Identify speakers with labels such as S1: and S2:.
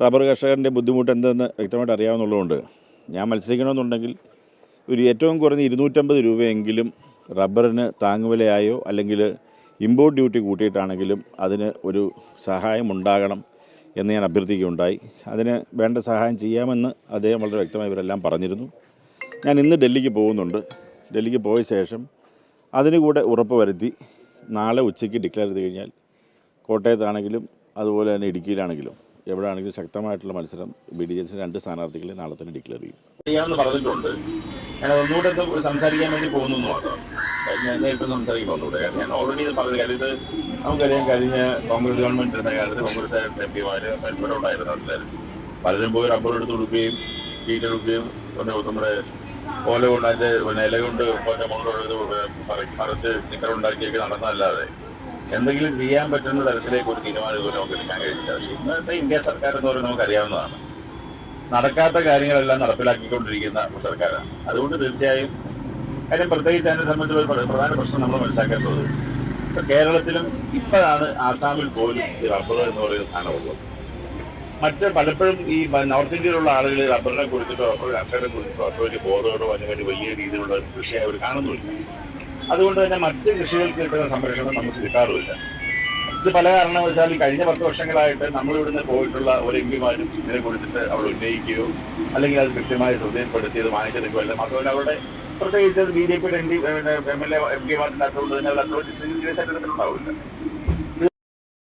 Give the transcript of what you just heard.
S1: Rubber കർഷകന്റെ ബുദ്ധിമുട്ട് എന്തെന്ന് വ്യക്തമായിട്ട് അറിയാവുന്നുള്ളതുകൊണ്ട് ഞാൻ മത്സരിക്കണമെന്നുണ്ടെങ്കിൽ ഒരു ഏറ്റവും കുറഞ്ഞ ഇരുന്നൂറ്റമ്പത് രൂപയെങ്കിലും റബ്ബറിന് താങ്ങുവിലയായോ അല്ലെങ്കിൽ ഇമ്പോർട്ട് ഡ്യൂട്ടി കൂട്ടിയിട്ടാണെങ്കിലും അതിന് ഒരു സഹായം ഉണ്ടാകണം എന്ന് ഞാൻ അഭ്യർത്ഥിക്കുകയുണ്ടായി. അതിന് വേണ്ട സഹായം ചെയ്യാമെന്ന് അദ്ദേഹം വളരെ വ്യക്തമായി ഇവരെല്ലാം പറഞ്ഞിരുന്നു. ഞാൻ ഇന്ന് ഡൽഹിക്ക് പോകുന്നുണ്ട്. ഡൽഹിക്ക് പോയ ശേഷം അതിനുകൂടെ ഉറപ്പ് വരുത്തി നാളെ ഉച്ചയ്ക്ക് ഡിക്ലെയർ ചെയ്ത് കഴിഞ്ഞാൽ കോട്ടയത്താണെങ്കിലും അതുപോലെ തന്നെ ഇടുക്കിയിലാണെങ്കിലും എവിടെയാണെങ്കിലും ശക്തമായിട്ടുള്ള മത്സരം ബി ഡി എസിന് രണ്ട് സ്ഥാനാർത്ഥികളെ നാളെ തന്നെ ഡിക്ലെയർ ചെയ്യും.
S2: പറഞ്ഞിട്ടുണ്ട്. ഞാൻ ഒന്നുകൂടെ സംസാരിക്കാൻ വേണ്ടി പോകുന്നു മാത്രം. ഞാൻ നേരിട്ട് സംസാരിക്കാൻ ഒന്നുകൂടെ ഞാൻ ഓൾറെഡി ഇത് പറഞ്ഞ കാര്യം ഇത് നമുക്കറിയാം കഴിഞ്ഞ കോൺഗ്രസ് ഗവൺമെന്റ് എന്ന കാലത്ത് കോൺഗ്രസ് എം പിമാര് ഇവിടെ ഉണ്ടായിരുന്നു എല്ലാവരും പലരും പോയി റബ്ബർ എടുത്ത് കൊടുക്കുകയും ഷീറ്റ് എടുക്കുകയും പിന്നെ നമ്മുടെ ഓല കൊണ്ട് അതിന്റെ ഇല കൊണ്ട് മുകളിലോട്ട് നിക്കറുണ്ടാക്കിയൊക്കെ നിക്കർ നടന്നതല്ലാതെ എന്തെങ്കിലും ചെയ്യാൻ പറ്റുന്ന തരത്തിലേക്ക് ഒരു തീരുമാനം ഇതുവരെ നമുക്ക് എടുക്കാൻ കഴിയില്ല. പക്ഷെ ഇന്നത്തെ ഇന്ത്യ സർക്കാർ എന്ന് പറയുന്നത് നമുക്കറിയാവുന്നതാണ് നടക്കാത്ത കാര്യങ്ങളെല്ലാം നടപ്പിലാക്കിക്കൊണ്ടിരിക്കുന്ന സർക്കാരാണ്. അതുകൊണ്ട് തീർച്ചയായും കാര്യം പ്രത്യേകിച്ച് അതിനെ സംബന്ധിച്ച് ഒരു പ്രധാന പ്രശ്നം നമ്മൾ മനസ്സിലാക്കേണ്ടത് ഇപ്പൊ കേരളത്തിലും ഇപ്പോഴാണ് ആസാമിൽ പോലും ഈ റബ്ബർ എന്ന് പറയുന്ന സാധനമുള്ളത് മറ്റ് പലപ്പോഴും ഈ നോർത്ത് ഇന്ത്യയിലുള്ള ആളുകൾ റബ്ബറിനെ കുറിച്ചിട്ടോ റബ്ബർ കർഷകരെ കുറിച്ചിട്ടോ അത്രയ്ക്ക് ബോധമോ അതിനുവേണ്ടി വലിയ രീതിയിലുള്ള ഒരു കൃഷി അവർ കാണുന്നുമില്ല. അതുകൊണ്ട് തന്നെ മറ്റ് കൃഷികൾക്ക് കിട്ടുന്ന സംരക്ഷണം നമുക്ക് കിട്ടാറുമില്ല. ഇത് പല കാരണവശാലും കഴിഞ്ഞ പത്ത് വർഷങ്ങളായിട്ട് നമ്മൾ ഇവിടുന്ന് പോയിട്ടുള്ള ഒരു എം പിമാരും ഇതിനെ കുറിച്ചിട്ട് അവിടെ ഉന്നയിക്കുകയോ അല്ലെങ്കിൽ അത് കൃത്യമായി ശ്രദ്ധയിൽപ്പെടുത്തി അത് വാങ്ങിച്ചെടുക്കുകയോ അല്ല മാത്രമല്ല അവരുടെ പ്രത്യേകിച്ച് ബി ജെ പിയുടെ M P M L A M പിമാരുടെ തന്നെ അത്ര സീരിയസ് ആയിട്ട് എടുത്തിട്ടുണ്ടാവില്ല